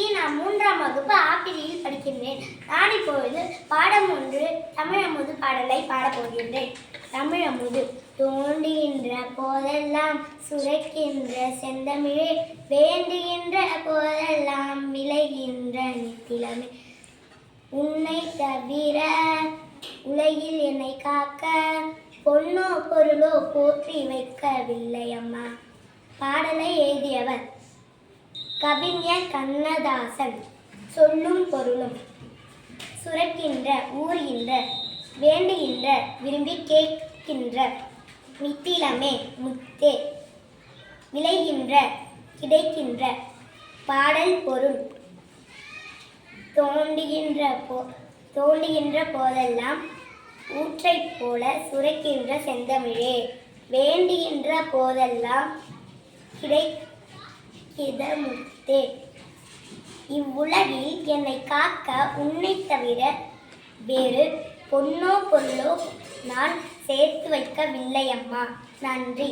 இன்னைக்கு நான் மூன்றாம் வகுப்பு ஆப்பிரியில் படிக்கின்றேன். நான் இப்பொழுது பாடம் ஒன்று தமிழமுது பாடலை பாடப்போகின்றேன் தமிழமுது தோண்டுகின்ற போதெல்லாம் சுரக்கின்ற செந்தமிழே வேண்டுகின்ற போதெல்லாம் விளைகின்ற நித்திலமே. உன்னை தவிர உலகில் என்னை காக்க பொன்னோ பொருளோ போற்றி வைக்கவில்லை அம்மா. பாடலை எழுதியவர் கவிஞர் கண்ணதாசன் சொல்லும் பொருளும். சுரக்கின்ற ஊறுகின்ற வேண்டுகின்ற விரும்பி கேட்கின்ற நித்திலமே முத்தே. விளைகின்ற கிடைக்கின்ற பாடல் பொருள். தோண்டுகின்ற போ தோண்டுகின்ற போதெல்லாம் ஊற்றைப் போல சுரக்கின்ற செந்தமிழே. வேண்டுகின்ற போதெல்லாம் கிடை இதமுத்தே இவ்வுலகில் என்னை காக்க உன்னை தவிர வேறு பொன்னோ பொருளோ நான் சேர்த்து வைக்கவில்லை அம்மா நன்றி.